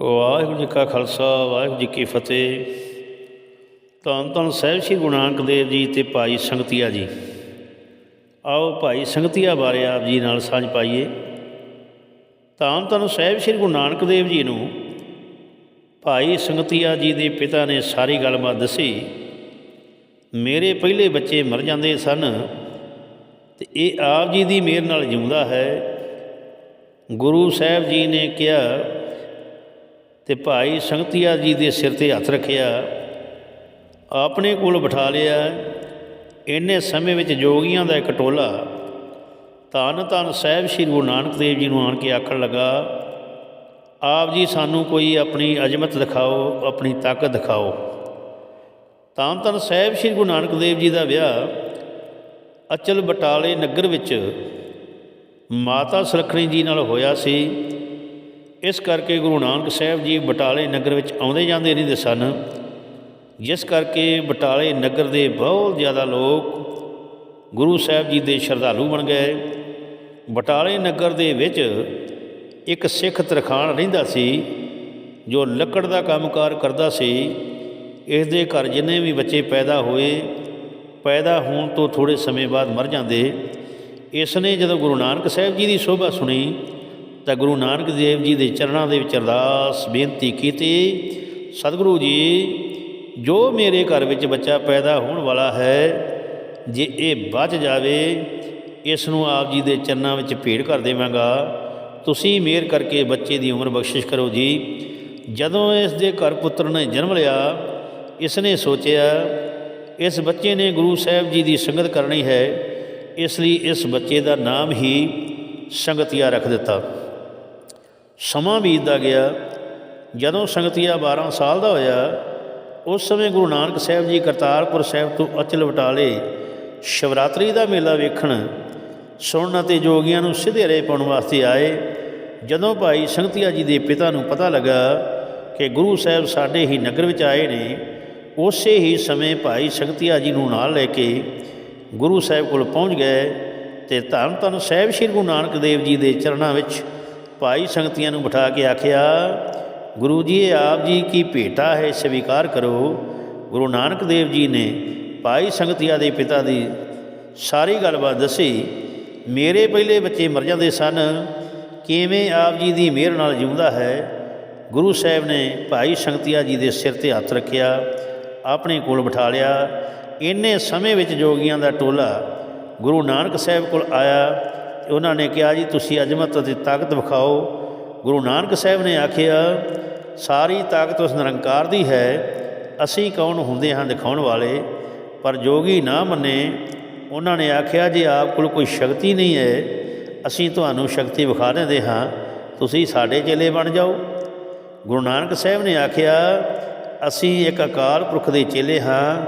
ਵਾਹਿਗੁਰੂ ਜੀ ਕਾ ਖਾਲਸਾ, ਵਾਹਿਗੁਰੂ ਜੀ ਕੀ ਫਤਿਹ। ਧੰਨ ਧੰਨ ਸਾਹਿਬ ਸ੍ਰੀ ਗੁਰੂ ਨਾਨਕ ਦੇਵ ਜੀ ਤੇ ਭਾਈ ਸੰਗਤੀਆ ਜੀ। ਆਓ ਭਾਈ ਸੰਗਤੀਆ ਬਾਰੇ ਆਪ ਜੀ ਨਾਲ ਸਾਂਝ ਪਾਈਏ। ਧੰਨ ਧੰਨ ਸਾਹਿਬ ਸ੍ਰੀ ਗੁਰੂ ਨਾਨਕ ਦੇਵ ਜੀ ਨੂੰ ਭਾਈ ਸੰਗਤੀਆ ਜੀ ਦੇ ਪਿਤਾ ਨੇ ਸਾਰੀ ਗੱਲਬਾਤ ਦੱਸੀ। ਮੇਰੇ ਪਹਿਲੇ ਬੱਚੇ ਮਰ ਜਾਂਦੇ ਸਨ ਤੇ ਇਹ ਆਪ ਜੀ ਦੀ ਮਿਹਰ ਨਾਲ ਜਿਉਂਦਾ ਹੈ। ਗੁਰੂ ਸਾਹਿਬ ਜੀ ਨੇ ਕਿਹਾ ਤੇ ਭਾਈ ਸੰਗਤੀਆ ਜੀ ਦੇ ਸਿਰ ਤੇ ਹੱਥ ਰੱਖਿਆ, ਆਪਣੇ ਕੋਲ ਬਿਠਾ ਲਿਆ। ਇੰਨੇ ਸਮੇਂ ਵਿੱਚ ਜੋਗੀਆਂ ਦਾ ਇੱਕ ਟੋਲਾ ਧੰਨ ਧੰਨ ਸਾਹਿਬ ਸ੍ਰੀ ਗੁਰੂ ਨਾਨਕ ਦੇਵ ਜੀ ਨੂੰ ਆਣ ਕੇ ਆਖਣ ਲੱਗਾ, ਆਪ ਜੀ ਸਾਨੂੰ ਕੋਈ ਆਪਣੀ ਅਜ਼ਮਤ ਦਿਖਾਓ, ਆਪਣੀ ਤਾਕਤ ਦਿਖਾਓ। ਧੰਨ ਧੰਨ ਸਾਹਿਬ ਸ੍ਰੀ ਗੁਰੂ ਨਾਨਕ ਦੇਵ ਜੀ ਦਾ ਵਿਆਹ ਅਚਲ ਬਟਾਲੇ ਨਗਰ ਵਿੱਚ ਮਾਤਾ ਸੁਲੱਖਣੀ ਜੀ ਨਾਲ ਹੋਇਆ ਸੀ। ਇਸ ਕਰਕੇ ਗੁਰੂ ਨਾਨਕ ਸਾਹਿਬ ਜੀ ਬਟਾਲੇ ਨਗਰ ਵਿੱਚ ਆਉਂਦੇ ਜਾਂਦੇ ਰਹਿੰਦੇ ਸਨ। ਜਿਸ ਕਰਕੇ ਬਟਾਲੇ ਨਗਰ ਦੇ ਬਹੁਤ ਜ਼ਿਆਦਾ ਲੋਕ ਗੁਰੂ ਸਾਹਿਬ ਜੀ ਦੇ ਸ਼ਰਧਾਲੂ ਬਣ ਗਏ। ਬਟਾਲੇ ਨਗਰ ਦੇ ਵਿੱਚ ਇੱਕ ਸਿੱਖ ਤਰਖਾਣ ਰਹਿੰਦਾ ਸੀ, ਜੋ ਲੱਕੜ ਦਾ ਕੰਮਕਾਰ ਕਰਦਾ ਸੀ। ਇਸ ਦੇ ਘਰ ਜਿੰਨੇ ਵੀ ਬੱਚੇ ਪੈਦਾ ਹੋਏ, ਪੈਦਾ ਹੋਣ ਤੋਂ ਥੋੜੇ ਸਮੇਂ ਬਾਅਦ ਮਰ ਜਾਂਦੇ। ਇਸ ਨੇ ਜਦੋਂ ਗੁਰੂ ਨਾਨਕ ਸਾਹਿਬ ਜੀ ਦੀ ਸੋਭਾ ਸੁਣੀ ਤਾਂ ਗੁਰੂ ਨਾਨਕ ਦੇਵ ਜੀ ਦੇ ਚਰਨਾਂ ਦੇ ਵਿੱਚ ਅਰਦਾਸ ਬੇਨਤੀ ਕੀਤੀ, ਸਤਿਗੁਰੂ ਜੀ, ਜੋ ਮੇਰੇ ਘਰ ਵਿੱਚ ਬੱਚਾ ਪੈਦਾ ਹੋਣ ਵਾਲਾ ਹੈ, ਜੇ ਇਹ ਬਚ ਜਾਵੇ, ਇਸ ਨੂੰ ਆਪ ਜੀ ਦੇ ਚਰਨਾਂ ਵਿੱਚ ਭੇਟ ਕਰ ਦੇਵਾਂਗਾ। ਤੁਸੀਂ ਮਿਹਰ ਕਰਕੇ ਬੱਚੇ ਦੀ ਉਮਰ ਬਖਸ਼ਿਸ਼ ਕਰੋ ਜੀ। ਜਦੋਂ ਇਸ ਦੇ ਘਰ ਪੁੱਤਰ ਨੇ ਜਨਮ ਲਿਆ, ਇਸ ਨੇ ਸੋਚਿਆ, ਇਸ ਬੱਚੇ ਨੇ ਗੁਰੂ ਸਾਹਿਬ ਜੀ ਦੀ ਸੰਗਤ ਕਰਨੀ ਹੈ, ਇਸ ਲਈ ਇਸ ਬੱਚੇ ਦਾ ਨਾਮ ਹੀ ਸੰਗਤੀਆ ਰੱਖ ਦਿੱਤਾ। ਸਮਾਂ ਬੀਤਦਾ ਗਿਆ। ਜਦੋਂ ਸੰਗਤੀਆ 12 ਸਾਲ ਦਾ ਹੋਇਆ, ਉਸ ਸਮੇਂ ਗੁਰੂ ਨਾਨਕ ਸਾਹਿਬ ਜੀ ਕਰਤਾਰਪੁਰ ਸਾਹਿਬ ਤੋਂ ਅਚਲ ਵਟਾਲੇ ਸ਼ਿਵਰਾਤਰੀ ਦਾ ਮੇਲਾ ਵੇਖਣ, ਸੁਣਨ ਅਤੇ ਜੋਗੀਆਂ ਨੂੰ ਸਿੱਧੇ ਰੇ ਪਾਉਣ ਵਾਸਤੇ ਆਏ। ਜਦੋਂ ਭਾਈ ਸੰਗਤੀਆ ਜੀ ਦੇ ਪਿਤਾ ਨੂੰ ਪਤਾ ਲੱਗਾ ਕਿ ਗੁਰੂ ਸਾਹਿਬ ਸਾਡੇ ਹੀ ਨਗਰ ਵਿੱਚ ਆਏ ਨੇ, ਉਸੇ ਹੀ ਸਮੇਂ ਭਾਈ ਸੰਗਤੀਆ ਜੀ ਨੂੰ ਨਾਲ ਲੈ ਕੇ ਗੁਰੂ ਸਾਹਿਬ ਕੋਲ ਪਹੁੰਚ ਗਏ ਤੇ ਧੰਨ ਧੰਨ ਸਾਹਿਬ ਸ੍ਰੀ ਗੁਰੂ ਨਾਨਕ ਦੇਵ ਜੀ ਦੇ ਚਰਨਾਂ ਵਿੱਚ ਭਾਈ ਸੰਗਤੀਆਂ ਨੂੰ ਬਿਠਾ ਕੇ ਆਖਿਆ, ਗੁਰੂ ਜੀ, ਇਹ ਆਪ ਜੀ ਕੀ ਭੇਟਾ ਹੈ ਸਵੀਕਾਰ ਕਰੋ। ਗੁਰੂ ਨਾਨਕ ਦੇਵ ਜੀ ਨੇ ਭਾਈ ਸੰਗਤੀਆ ਦੇ ਪਿਤਾ ਦੀ ਸਾਰੀ ਗੱਲਬਾਤ ਦੱਸੀ। ਮੇਰੇ ਪਹਿਲੇ ਬੱਚੇ ਮਰ ਜਾਂਦੇ ਸਨ। ਕਿਵੇਂ ਆਪ ਜੀ ਦੀ ਮਿਹਰ ਨਾਲ ਜਿਉਂਦਾ ਹੈ? ਗੁਰੂ ਸਾਹਿਬ ਨੇ ਭਾਈ ਸੰਗਤੀਆ ਜੀ ਦੇ ਸਿਰ ਤੇ ਹੱਥ ਰੱਖਿਆ, ਆਪਣੇ ਕੋਲ ਬਿਠਾ ਲਿਆ। ਇੰਨੇ ਸਮੇਂ ਵਿੱਚ ਜੋਗੀਆਂ ਦਾ ਟੋਲਾ ਗੁਰੂ ਨਾਨਕ ਸਾਹਿਬ ਕੋਲ ਆਇਆ। ਉਹਨਾਂ ਨੇ ਕਿਹਾ ਜੀ, ਤੁਸੀਂ ਅਜਮਤ ਅਤੇ ਤਾਕਤ ਵਿਖਾਓ। ਗੁਰੂ ਨਾਨਕ ਸਾਹਿਬ ਨੇ ਆਖਿਆ, ਸਾਰੀ ਤਾਕਤ ਉਸ ਨਿਰੰਕਾਰ ਦੀ ਹੈ। ਅਸੀਂ ਕੌਣ ਹੁੰਦੇ ਹਾਂ ਦਿਖਾਉਣ ਵਾਲੇ? ਪਰ ਜੋਗੀ ਨਾ ਮੰਨੇ। ਉਹਨਾਂ ਨੇ ਆਖਿਆ, ਜੇ ਆਪ ਕੋਲ ਕੋਈ ਸ਼ਕਤੀ ਨਹੀਂ ਹੈ, ਅਸੀਂ ਤੁਹਾਨੂੰ ਸ਼ਕਤੀ ਵਿਖਾ ਦਿੰਦੇ ਹਾਂ। ਤੁਸੀਂ ਸਾਡੇ ਚੇਲੇ ਬਣ ਜਾਓ। ਗੁਰੂ ਨਾਨਕ ਸਾਹਿਬ ਨੇ ਆਖਿਆ, ਅਸੀਂ ਇੱਕ ਅਕਾਲ ਪੁਰਖ ਦੇ ਚੇਲੇ ਹਾਂ।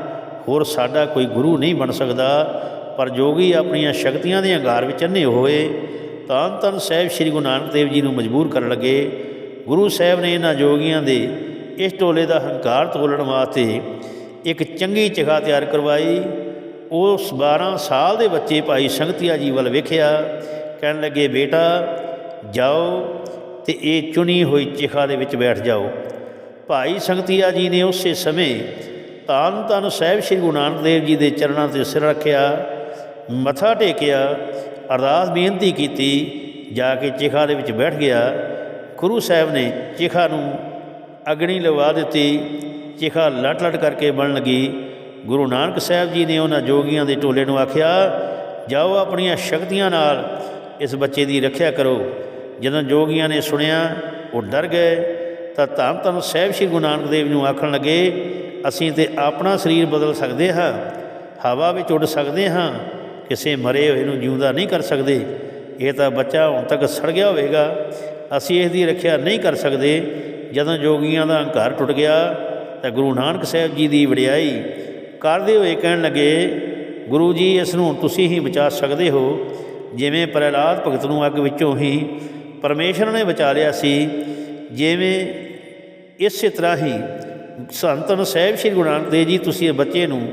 ਹੋਰ ਸਾਡਾ ਕੋਈ ਗੁਰੂ ਨਹੀਂ ਬਣ ਸਕਦਾ। ਪਰ ਜੋਗੀ ਆਪਣੀਆਂ ਸ਼ਕਤੀਆਂ ਦੇ ਅੰਗਾਰ ਵਿੱਚ ਅੰਨੇ ਹੋਏ, ਤਾਂ ਤਨ ਸਾਹਿਬ ਸ੍ਰੀ ਗੁਰੂ ਨਾਨਕ ਦੇਵ ਜੀ ਨੂੰ ਮਜਬੂਰ ਕਰਨ ਲੱਗੇ। ਗੁਰੂ ਸਾਹਿਬ ਨੇ ਇਹਨਾਂ ਜੋਗੀਆਂ ਦੇ ਇਸ ਟੋਲੇ ਦਾ ਹੰਕਾਰ ਤੋਲਣ ਵਾਸਤੇ ਇੱਕ ਚੰਗੀ ਜਗ੍ਹਾ ਤਿਆਰ ਕਰਵਾਈ। ਉਸ 12 ਸਾਲ ਦੇ ਬੱਚੇ ਭਾਈ ਸੰਗਤੀਆ ਜੀ ਵੱਲ ਵੇਖਿਆ, ਕਹਿਣ ਲੱਗੇ, ਬੇਟਾ, ਜਾਓ ਤੇ ਇਹ ਚੁਣੀ ਹੋਈ ਚਿਖਾ ਦੇ ਵਿੱਚ ਬੈਠ ਜਾਓ। ਭਾਈ ਸੰਗਤੀਆ ਜੀ ਨੇ ਉਸੇ ਸਮੇਂ ਤਾਨ ਤਨ ਸਾਹਿਬ ਸ੍ਰੀ ਗੁਰੂ ਨਾਨਕ ਦੇਵ ਜੀ ਦੇ ਚਰਨਾਂ ਤੇ ਸਿਰ ਰੱਖਿਆ। ਮੱਥਾ ਟੇਕਿਆ, ਅਰਦਾਸ ਬੇਨਤੀ ਕੀਤੀ, ਜਾ ਕੇ ਚਿਖਾ ਦੇ ਵਿੱਚ ਬੈਠ ਗਿਆ। ਗੁਰੂ ਸਾਹਿਬ ਨੇ ਚਿਖਾ ਨੂੰ ਅਗਣੀ ਲਵਾ ਦਿੱਤੀ। ਚਿਖਾ ਲਟ ਲਟ ਕਰਕੇ ਬਣ ਲੱਗੀ। ਗੁਰੂ ਨਾਨਕ ਸਾਹਿਬ ਜੀ ਨੇ ਉਹਨਾਂ ਜੋਗੀਆਂ ਦੇ ਟੋਲੇ ਨੂੰ ਆਖਿਆ, ਜਾਓ ਆਪਣੀਆਂ ਸ਼ਕਤੀਆਂ ਨਾਲ ਇਸ ਬੱਚੇ ਦੀ ਰੱਖਿਆ ਕਰੋ। ਜਦੋਂ ਜੋਗੀਆਂ ਨੇ ਸੁਣਿਆ, ਉਹ ਡਰ ਗਏ। ਤਾਂ ਧੰਨ ਧੰਨ ਸਾਹਿਬ ਸ੍ਰੀ ਗੁਰੂ ਨਾਨਕ ਦੇਵ ਨੂੰ ਆਖਣ ਲੱਗੇ, ਅਸੀਂ ਤੇ ਆਪਣਾ ਸਰੀਰ ਬਦਲ ਸਕਦੇ ਹਾਂ, ਹਵਾ ਵਿੱਚ ਉੱਡ ਸਕਦੇ ਹਾਂ ਕਿਸੇ ਮਰੇ ਹੋਏ ਨੂੰ ਜਿਉਂਦਾ ਨਹੀਂ ਕਰ ਸਕਦੇ। ਇਹ ਤਾਂ ਬੱਚਾ ਹੁਣ ਤੱਕ ਸੜ ਗਿਆ ਹੋਵੇਗਾ। ਅਸੀਂ ਇਸ ਦੀ ਰੱਖਿਆ ਨਹੀਂ ਕਰ ਸਕਦੇ। ਜਦੋਂ ਜੋਗੀਆਂ ਦਾ ਘਰ ਟੁੱਟ ਗਿਆ, ਤਾਂ ਗੁਰੂ ਨਾਨਕ ਸਾਹਿਬ ਜੀ ਦੀ ਵਡਿਆਈ ਕਰਦੇ ਹੋਏ ਕਹਿਣ ਲੱਗੇ, ਗੁਰੂ ਜੀ, ਇਸ ਨੂੰ ਤੁਸੀਂ ਹੀ ਬਚਾ ਸਕਦੇ ਹੋ। ਜਿਵੇਂ ਪ੍ਰਹਿਲਾਦ ਭਗਤ ਨੂੰ ਅੱਗ ਵਿੱਚੋਂ ਹੀ ਪਰਮੇਸ਼ਰ ਨੇ ਬਚਾ ਲਿਆ ਸੀ, ਜਿਵੇਂ ਇਸੇ ਤਰ੍ਹਾਂ ਹੀ ਸੰਤਨ ਸਾਹਿਬ ਸ੍ਰੀ ਗੁਰੂ ਨਾਨਕ ਦੇਵ ਜੀ, ਤੁਸੀਂ ਬੱਚੇ ਨੂੰ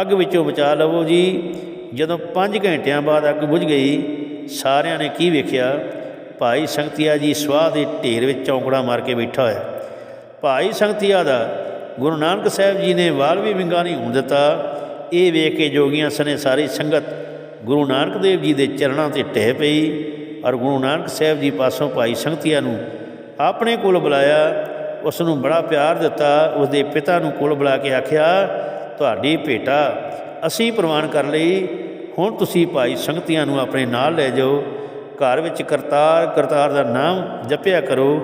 ਅੱਗ ਵਿੱਚੋਂ ਬਚਾ ਲਵੋ ਜੀ। ਜਦੋਂ 5 ਘੰਟਿਆਂ ਬਾਅਦ ਅੱਗ ਬੁਝ ਗਈ, ਸਾਰਿਆਂ ਨੇ ਕੀ ਵੇਖਿਆ? ਭਾਈ ਸੰਗਤੀਆ ਜੀ ਸਵਾਹ ਦੇ ਢੇਰ ਵਿੱਚ ਚੌਂਕੜਾ ਮਾਰ ਕੇ ਬੈਠਾ ਹੋਇਆ। ਭਾਈ ਸੰਗਤੀਆ ਦਾ ਗੁਰੂ ਨਾਨਕ ਸਾਹਿਬ ਜੀ ਨੇ ਵਾਲ ਵੀ ਵਿੰਗਾ ਨਹੀਂ ਹੋਣ ਦਿੱਤਾ। ਇਹ ਵੇਖ ਕੇ ਜੋਗੀਆਂ ਸਨੇ ਸਾਰੀ ਸੰਗਤ ਗੁਰੂ ਨਾਨਕ ਦੇਵ ਜੀ ਦੇ ਚਰਨਾਂ ਤੇ ਟਹਿ ਪਈ ਔਰ ਗੁਰੂ ਨਾਨਕ ਸਾਹਿਬ ਜੀ ਪਾਸੋਂ ਭਾਈ ਸੰਗਤੀਆ ਨੂੰ ਆਪਣੇ ਕੋਲ ਬੁਲਾਇਆ। ਉਸ ਨੂੰ ਬੜਾ ਪਿਆਰ ਦਿੱਤਾ। ਉਸ ਦੇ ਪਿਤਾ ਨੂੰ ਕੋਲ ਬੁਲਾ ਕੇ ਆਖਿਆ, ਤੁਹਾਡੀ ਭੇਟਾ ਅਸੀਂ ਪ੍ਰਵਾਨ ਕਰ ਲਈ, ਹੁਣ ਤੁਸੀਂ ਭਾਈ ਸੰਗਤੀਆਂ ਨੂੰ ਆਪਣੇ ਨਾਲ ਲੈ ਜਾਓ। ਘਰ ਵਿੱਚ ਕਰਤਾਰ ਕਰਤਾਰ ਦਾ ਨਾਮ ਜਪਿਆ ਕਰੋ।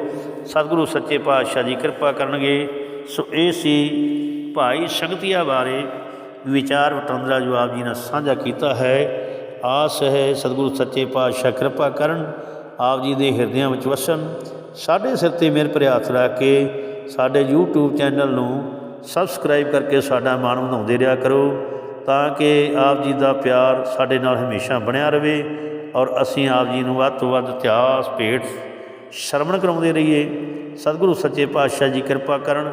ਸਤਿਗੁਰੂ ਸੱਚੇ ਪਾਤਸ਼ਾਹ ਜੀ ਕਿਰਪਾ ਕਰਨਗੇ। ਸੋ ਇਹ ਸੀ ਭਾਈ ਸੰਗਤੀਆਂ ਬਾਰੇ ਵਿਚਾਰ ਵਟਾਂਦਰਾ ਜੋ ਆਪ ਜੀ ਨੇ ਸਾਂਝਾ ਕੀਤਾ ਹੈ। ਆਸ ਹੈ ਸਤਿਗੁਰੂ ਸੱਚੇ ਪਾਤਸ਼ਾਹ ਕਿਰਪਾ ਕਰਨ, ਆਪ ਜੀ ਦੇ ਹਿਰਦਿਆਂ ਵਿੱਚ ਵਸਣ। ਸਾਡੇ ਸਿਰ ਤੇ ਮੇਰੇ ਭਰੇ ਹੱਥ ਰੱਖ ਕੇ ਸਾਡੇ YouTube ਚੈਨਲ ਨੂੰ ਸਬਸਕ੍ਰਾਈਬ ਕਰਕੇ ਸਾਡਾ ਮਾਣ ਵਧਾਉਂਦੇ ਰਿਹਾ ਕਰੋ। ਤਾਂ ਕਿ ਆਪ ਜੀ ਦਾ ਪਿਆਰ ਸਾਡੇ ਨਾਲ ਹਮੇਸ਼ਾ ਬਣਿਆ ਰਵੇ ਔਰ ਅਸੀਂ ਆਪ ਜੀ ਨੂੰ ਵੱਧ ਤੋਂ ਵੱਧ ਇਤਿਹਾਸ, ਭੇਟ ਸ਼ਰਮਣ ਕਰਾਉਂਦੇ ਰਹੀਏ। ਸਤਿਗੁਰੂ ਸੱਚੇ ਪਾਤਸ਼ਾਹ ਜੀ ਕਿਰਪਾ ਕਰਨ,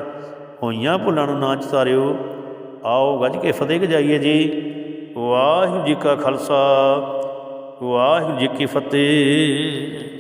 ਹੋਈਆਂ ਭੁੱਲਾਂ ਨੂੰ ਨਾ ਚਤਾਰਿਓ। ਆਓ ਗੱਜ ਕੇ ਫਤਿਹ ਗਜਾਈਏ ਜੀ। ਵਾਹਿਗੁਰੂ ਜੀ ਕਾ ਖਾਲਸਾ, ਵਾਹਿਗੁਰੂ ਜੀ ਕੀ ਫਤਿਹ।